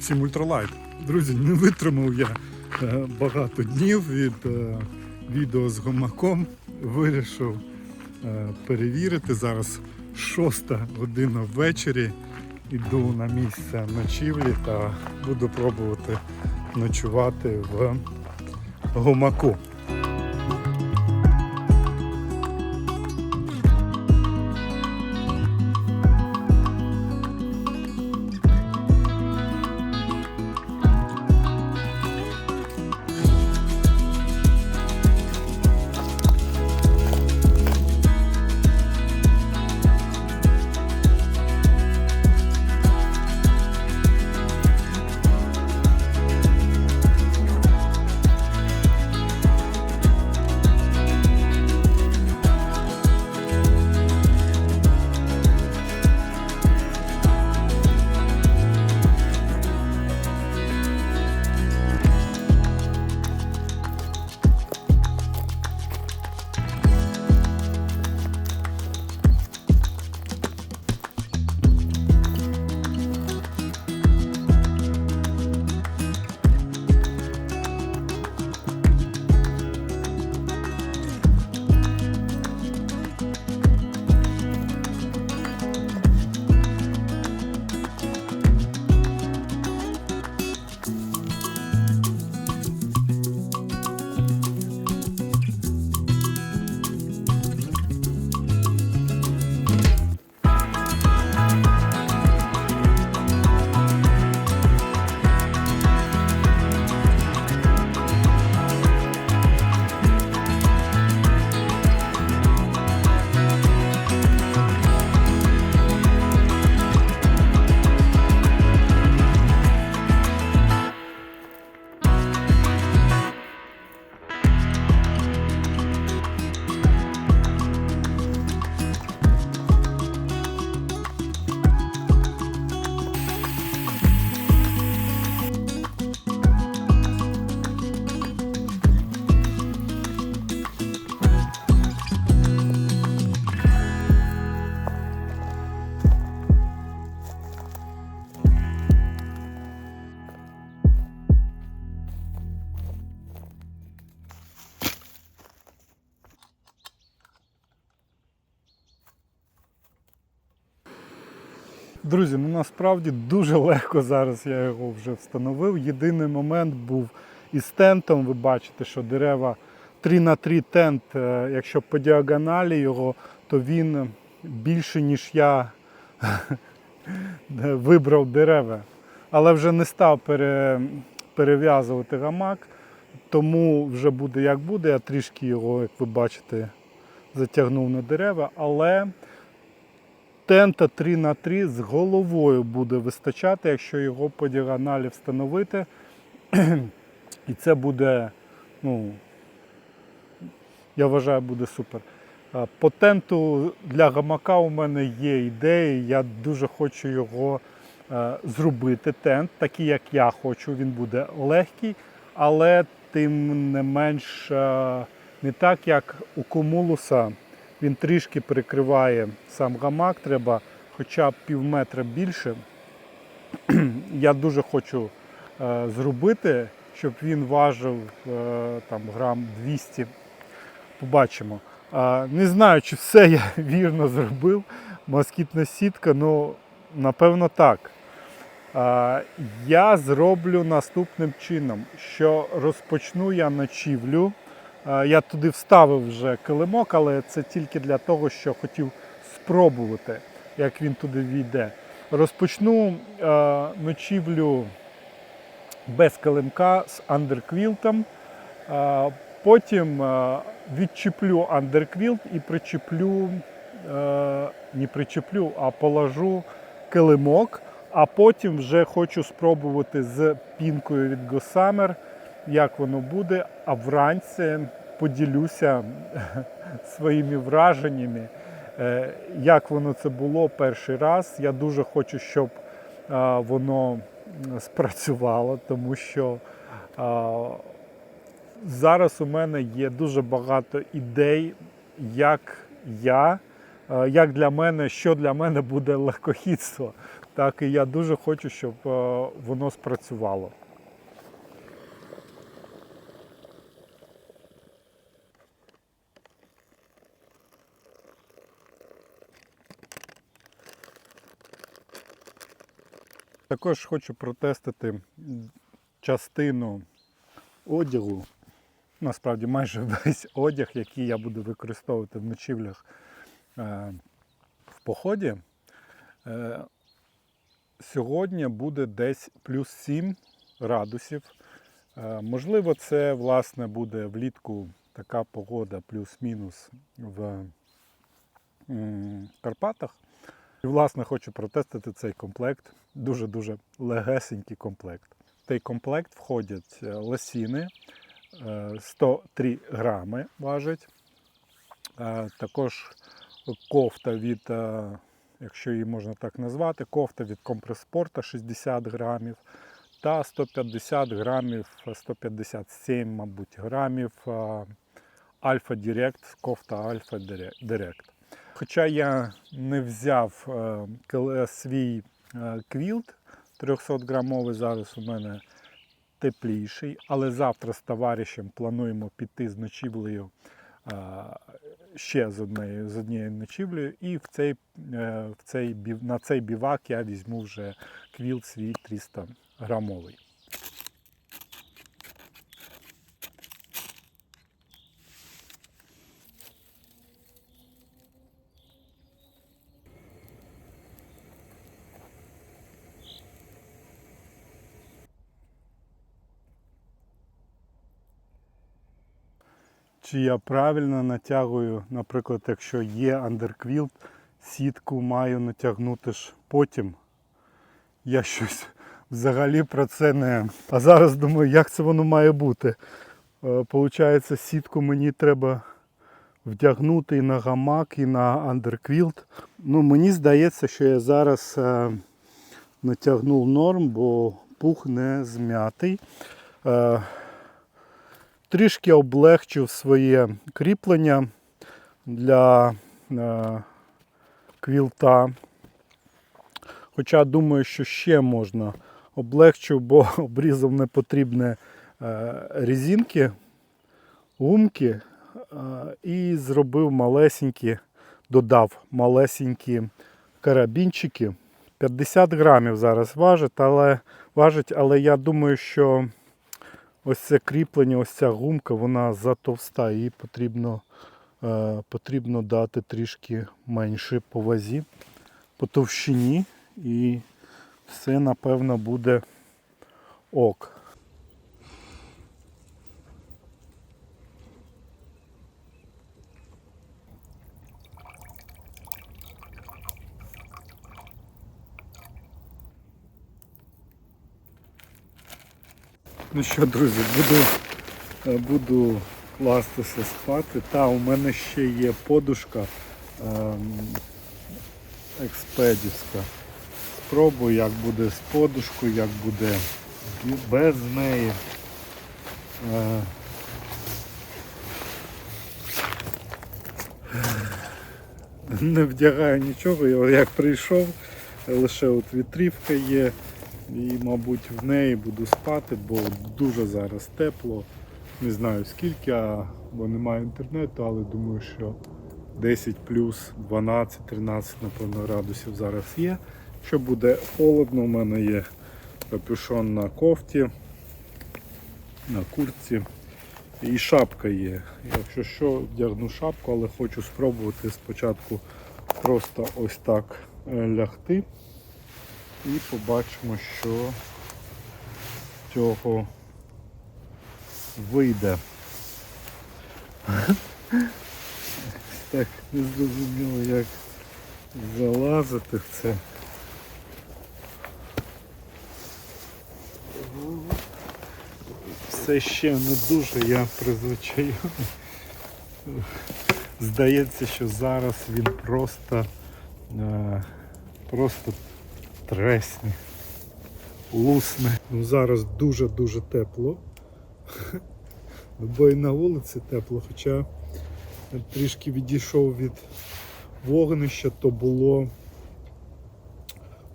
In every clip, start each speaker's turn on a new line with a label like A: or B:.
A: 7 ультралайт. Друзі, не витримав я е, багато днів від е, відео з гамаком. Вирішив е, перевірити. Зараз 6 година ввечері. Іду на місце ночівлі та буду пробувати ночувати в гумаку. Друзі, ну насправді дуже легко зараз я його вже встановив. Єдиний момент був із тентом. Ви бачите, що дерева 3 на 3 тент, е, якщо по діагоналі його, то він більше, ніж я вибрав дерева. Але вже не став пере, перев'язувати гамак, тому вже буде як буде. Я трішки його, як ви бачите, затягнув на дерева, але тента 3 на 3 з головою буде вистачати, якщо його по діагоналі встановити. І це буде, ну, я вважаю, буде супер. По тенту для гамака у мене є ідеї. Я дуже хочу його е, зробити. Тент, такий, як я хочу. Він буде легкий, але тим не менш е, не так, як у Комулуса. Він трішки прикриває сам гамак, треба хоча б пів метра більше. Я дуже хочу е, зробити, щоб він важив е, там, грам 200. Побачимо. Не знаю, чи все я вірно зробив. Москітна сітка, ну, напевно, так. Я зроблю наступним чином, що розпочну я ночівлю. Е, Я туди вставив вже килимок, але це тільки для того, що хотів спробувати, як він туди війде. Розпочну е, ночівлю без килимка з андерквілтом. Е, Потім відчіплю андерквілт і причеплю, не причеплю, а положу килимок. А потім вже хочу спробувати з пінкою від Gossamer, як воно буде. А вранці поділюся своїми враженнями, е, як воно це було перший раз. Я дуже хочу, щоб воно спрацювало, тому що зараз у мене є дуже багато ідей, як я, як для мене, що для мене буде легкохідство. так і я дуже хочу, щоб е, воно спрацювало. Також хочу протестити частину одягу, насправді майже весь одяг, який я буду використовувати в ночівлях е, в поході. Е, сьогодні буде десь плюс 7 градусів. Е, можливо, це власне буде влітку така погода плюс-мінус в Карпатах. І, власне, хочу протестити цей комплект. Дуже-дуже легесенький комплект. В цей комплект входять е, лосіни, е, 103 грами важить. Е, Також кофта від, е, якщо її можна так назвати, кофта від компреспорта 60 грамів та 150 грамів, 157, мабуть, грамів е, Альфа Директ, кофта Альфа Директ. Хоча я не взяв е, свій е, квілт 300 грамовий, зараз у мене тепліший, але завтра з товаришем плануємо піти з ночівлею е, ще з однією, з однією ночівлею, і в цей, е, в цей, на цей бівак я візьму вже квілт свій 300 грамовий. Чи я правильно натягую, наприклад, якщо є андерквілт, сітку маю натягнути ж потім. Я щось взагалі про це не. А зараз думаю, як це воно має бути. Е, Получається, сітку мені треба вдягнути і на гамак, і на андерквілт. Ну, мені здається, що я зараз е, натягнув норм, бо пух не зм'ятий. Е, трішки облегчив своє кріплення для е, квілта. Хоча думаю, що ще можна облегчив, бо обрізав непотрібне е, резинки, гумки е, і зробив малесенькі, додав малесенькі карабінчики. 50 грамів зараз важить, але, важить, але я думаю, що ось це кріплення, ось ця гумка, вона затовста, її потрібно, е, потрібно дати трішки менше по вазі, по товщині, і все напевно буде ок. Ну що, друзі, буду, е, буду кластися спати. Та, у мене ще є подушка ем, експедівська. Спробую, як буде з подушкою, як буде без неї. Е, Не вдягаю нічого, я як прийшов, лише от вітрівка є. І, мабуть, в неї буду спати, бо дуже зараз тепло. Не знаю скільки, бо немає інтернету, але думаю, що 10 плюс 12-13, напевно, градусів зараз є. Що буде холодно, у мене є капюшон на кофті, на куртці. І шапка є. Якщо що, вдягну шапку, але хочу спробувати спочатку просто ось так е, лягти. І побачимо, що з цього вийде. Так, не зрозуміло, як залазити в це. Все ще не дуже я призвичайний. Здається, що зараз він просто, е, просто тресне, лусне. Ну, зараз дуже-дуже тепло. Ну, Бо і на вулиці тепло, хоча я трішки відійшов від вогнища, то було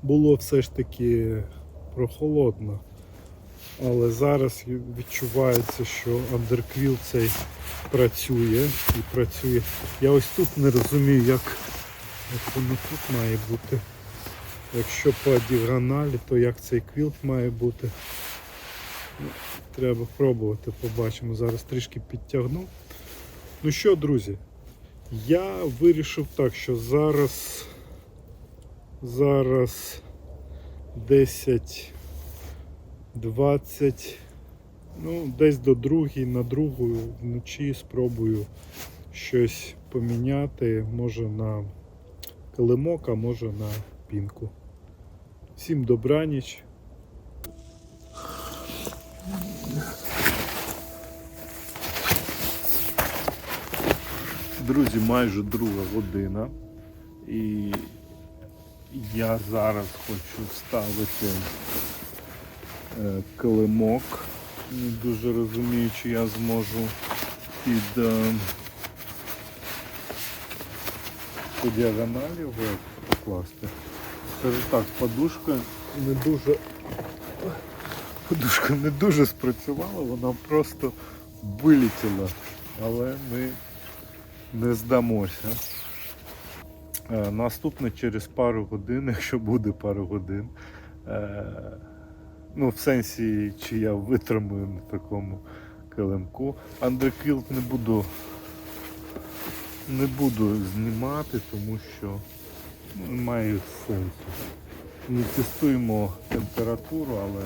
A: було все ж таки прохолодно. Але зараз відчувається, що андерквіл цей працює і працює. Я ось тут не розумію, як, як воно тут має бути. Якщо по діагоналі, то як цей квілт має бути. Ну, Треба пробувати, побачимо. Зараз трішки підтягну. Ну що, друзі, я вирішив так, що зараз зараз 10 20 ну, десь до другої, на другу вночі спробую щось поміняти, може на килимок, а може на пінку. Всім добраніч. Друзі, майже друга година. І я зараз хочу вставити е, килимок. Не дуже розумію, чи я зможу під е, по діагоналі його покласти. Скажу так, подушка не дуже подушка не дуже спрацювала, вона просто вилетіла, але ми не здамося. Е, Наступне через пару годин, якщо буде пару годин. Е, Ну, в сенсі, чи я витримую на такому килимку. Андерквілт не буду не буду знімати, тому що немає сенсу. Ми тестуємо температуру, але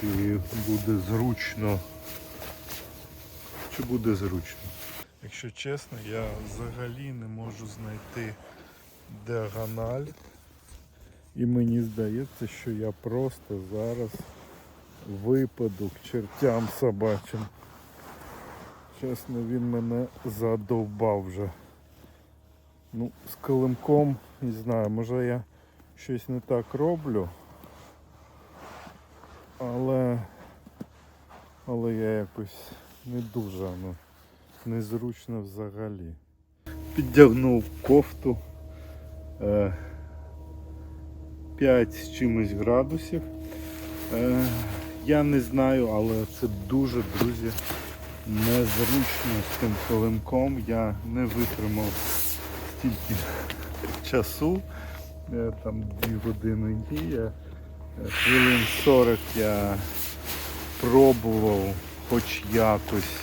A: чи буде зручно, чи буде зручно. Якщо чесно, я взагалі не можу знайти діагональ. І мені здається, що я просто зараз випаду к чертям собачим. Чесно, він мене задовбав вже. Ну, з килимком, не знаю, може я щось не так роблю. Але, але я якось не дуже, ну, незручно взагалі. Піддягнув кофту. Е, 5 з чимось градусів. Е, я не знаю, але це дуже, друзі, незручно з тим килимком. Я не витримав стільки часу. Е, Там 2 години дія. Е, Хвилин 40 я пробував хоч якось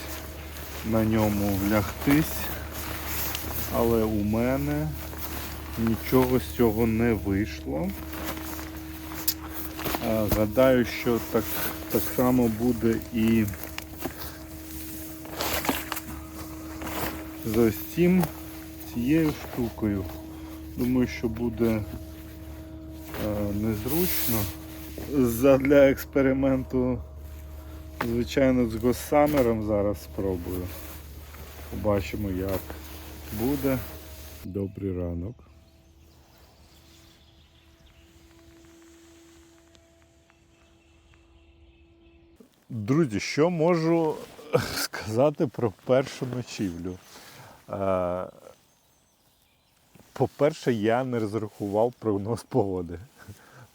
A: на ньому влягтись, але у мене нічого з цього не вийшло. Гадаю, що так, так само буде і з цим, цією штукою. Думаю, що буде е, незручно. Задля експерименту, звичайно, з Госсамером зараз спробую. Побачимо, як буде. Добрий ранок. Друзі, що можу сказати про першу ночівлю? Е, По-перше, я не розрахував прогноз погоди.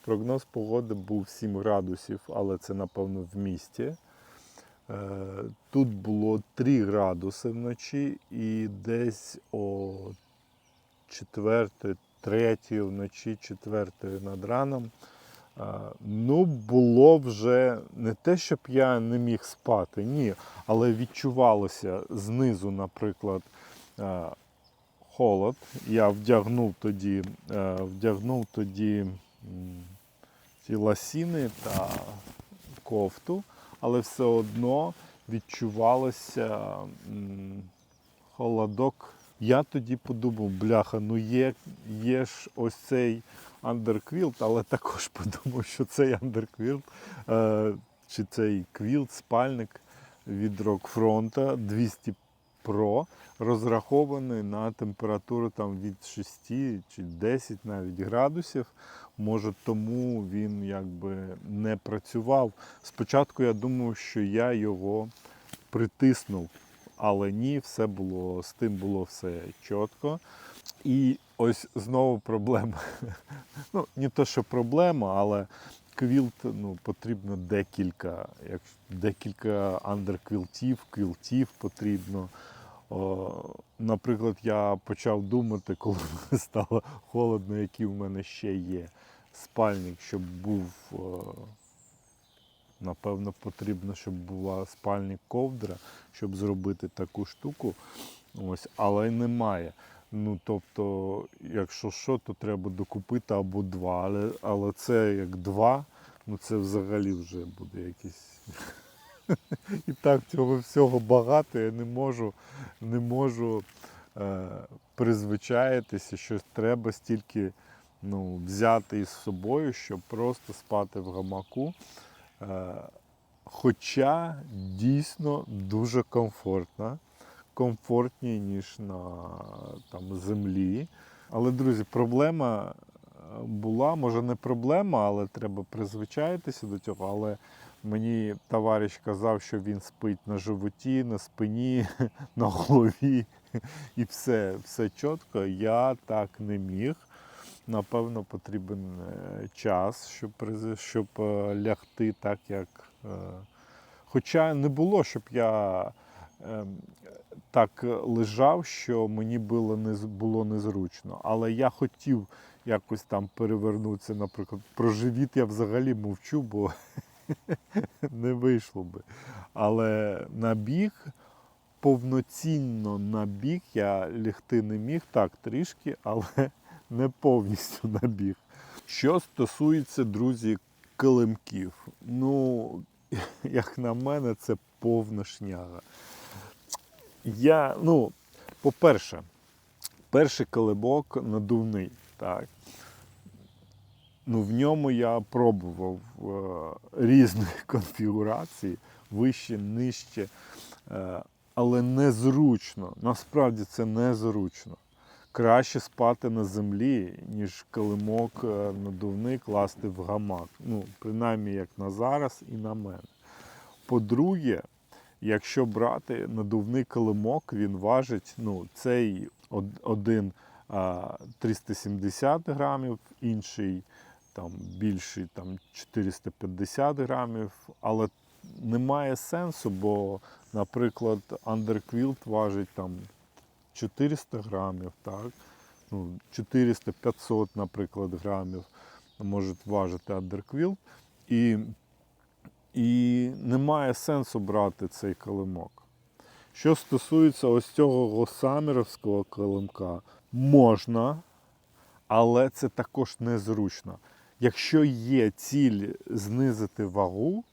A: Прогноз погоди був 7 градусів, але це, напевно, в місті. Е, Тут було 3 градуси вночі і десь о 4, 3 вночі, 4 над раном. Ну, було вже не те, щоб я не міг спати, ні, але відчувалося знизу, наприклад, а, холод. Я вдягнув тоді, е, вдягнув тоді ці ласіни та кофту, але все одно відчувалося холодок. Я тоді подумав, бляха, ну є, є ж ось цей андерквілт, але також подумав, що цей андерквілт чи цей квілт, спальник від Рокфронта 200 Pro розрахований на температуру там від 6 чи 10 навіть градусів. Може, тому він якби не працював. Спочатку я думав, що я його притиснув, але ні, все було з тим було все чітко. І
B: ось знову проблема. Ну, не то, що проблема, але квілт ну, потрібно декілька, як, декілька андерквілтів, квілтів потрібно. Наприклад, я почав думати, коли стало холодно, який в мене ще є спальник, щоб був. Напевно, потрібно, щоб була спальник ковдра, щоб зробити таку штуку. Ось, але немає. Ну, тобто, якщо що, то треба докупити або два. Але, але це як два, ну це взагалі вже буде якийсь. І так цього всього багато, я не можу, не можу е, призвичаїтися, що треба стільки ну, взяти із собою, щоб просто спати в гамаку. Е, Хоча дійсно дуже комфортно, комфортніше, ніж на там, землі. Але, друзі, проблема е, була, може не проблема, але треба призвичаїтися до цього. Але мені товариш казав, що він спить на животі, на спині, на голові і все, все чітко. Я так не міг. Напевно, потрібен е, час, щоб, щоб е, лягти так, як. е, Хоча не було, щоб я ем, так лежав, що мені було, не, було незручно. Але я хотів якось там перевернутися, наприклад, про живіт я взагалі мовчу, бо не вийшло би. Але на біг, повноцінно на біг я лягти не міг, так трішки, але не повністю на біг. Що стосується, друзі, килимків, ну, як на мене, це повна шняга. Я, ну, по-перше, перший килимок надувний, так. Ну, в ньому я пробував е, різні конфігурації, вище, нижче, е, але незручно. Насправді це незручно. Краще спати на землі, ніж килимок е, надувний класти в гамак. Ну, принаймні, як на зараз і на мене. По-друге, якщо брати надувний килимок, він важить, ну, цей один а, 370 грамів, інший там, більший там, 450 грамів, але немає сенсу, бо, наприклад, Underquilt важить там 400 грамів, так? Ну, 400-500, наприклад, грамів може важити Underquilt. І і немає сенсу брати цей килимок. Що стосується ось цього госаміровського килимка, можна, але це також незручно. Якщо є ціль знизити вагу,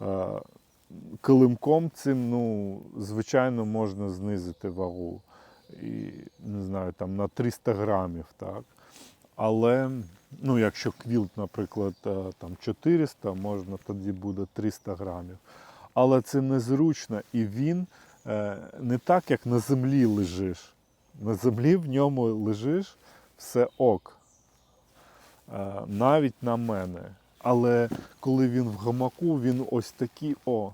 B: е, килимком цим, ну, звичайно, можна знизити вагу. І, не знаю, там на 300 грамів, так? Але ну, якщо квілт, наприклад, е, там 400, можна тоді буде 300 грамів. Але це незручно і він е, не так, як на землі лежиш. На землі в ньому лежиш все ок. Е, навіть на мене. Але коли він в гамаку, він ось такий о.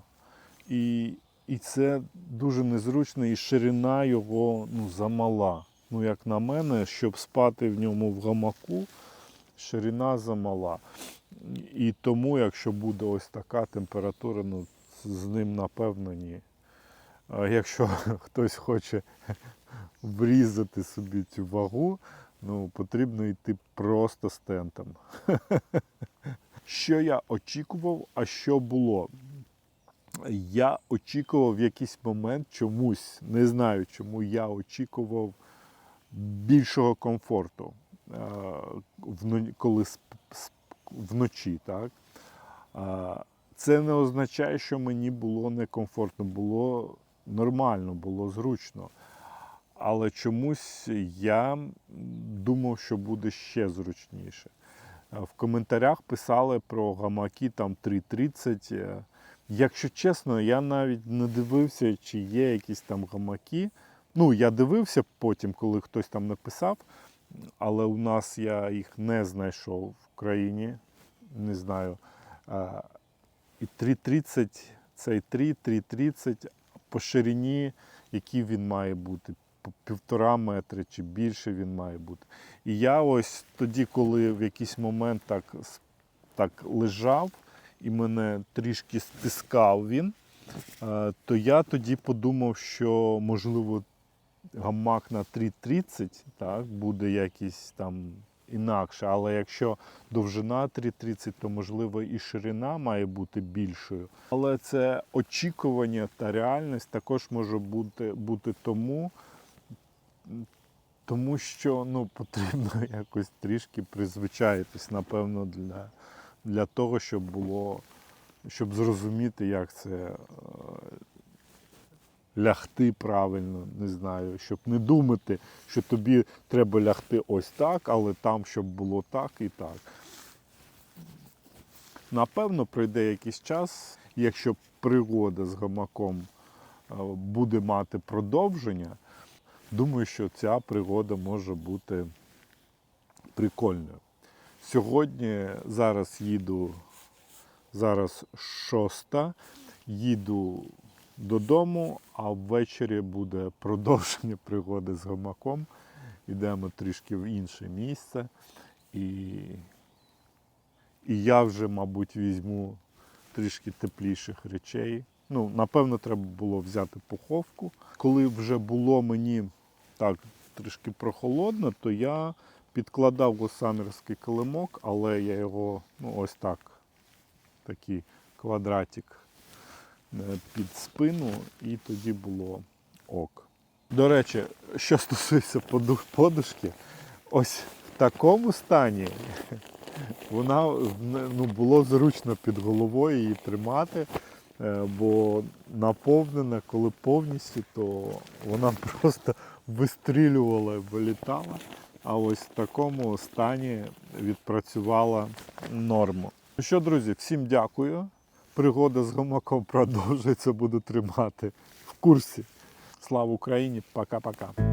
B: І, і це дуже незручно, і ширина його ну, замала. Ну, як на мене, щоб спати в ньому в гамаку, ширина замала. І тому, якщо буде ось така температура, ну, з ним напевно ні. Якщо хтось хоче врізати собі цю вагу, ну, потрібно йти просто з тентом. Що я очікував, а що було? Я очікував в якийсь момент чомусь, не знаю, чому я очікував більшого комфорту, е, коли вночі. Так? Е, Це не означає, що мені було некомфортно, було нормально, було зручно. Але чомусь я думав, що буде ще зручніше. В коментарях писали про гамаки там 3.30. Е, Якщо чесно, я навіть не дивився, чи є якісь там гамаки. Ну, я дивився потім, коли хтось там написав, але у нас я їх не знайшов в країні. Не знаю. І 3.30, цей 3, 3.30 по ширині, який він має бути. Півтора метри чи більше він має бути. І я ось тоді, коли в якийсь момент так, так лежав і мене трішки стискав він, е, то я тоді подумав, що можливо гамак на 3,30 так, буде якийсь там інакше. Але якщо довжина 3,30, то можливо і ширина має бути більшою. Але це очікування та реальність також може бути, бути тому, тому що ну, потрібно якось трішки призвичаїтись, напевно, для, для того, щоб було, щоб зрозуміти, як це е, лягти правильно, не знаю, щоб не думати, що тобі треба лягти ось так, але там, щоб було так і так. Напевно, пройде якийсь час, якщо пригода з гамаком е, буде мати продовження, думаю, що ця пригода може бути прикольною. Сьогодні зараз їду, зараз шоста, їду додому, а ввечері буде продовження пригоди з гамаком. Йдемо трішки в інше місце. І, і я вже, мабуть, візьму трішки тепліших речей. Ну, напевно, треба було взяти пуховку. Коли вже було мені так трішки прохолодно, то я підкладав госамірський килимок, але я його ну, ось так, такий квадратик е, під спину, і тоді було ок. До речі, що стосується подушки, ось в такому стані вона ну, було зручно під головою її тримати, е, бо наповнена, коли повністю, то вона просто вистрілювала вилітала. А ось в такому стані відпрацювала норму. Ну що, друзі, всім дякую. Пригода з гамаком продовжується, буду тримати в курсі. Слава Україні! Пока-пока.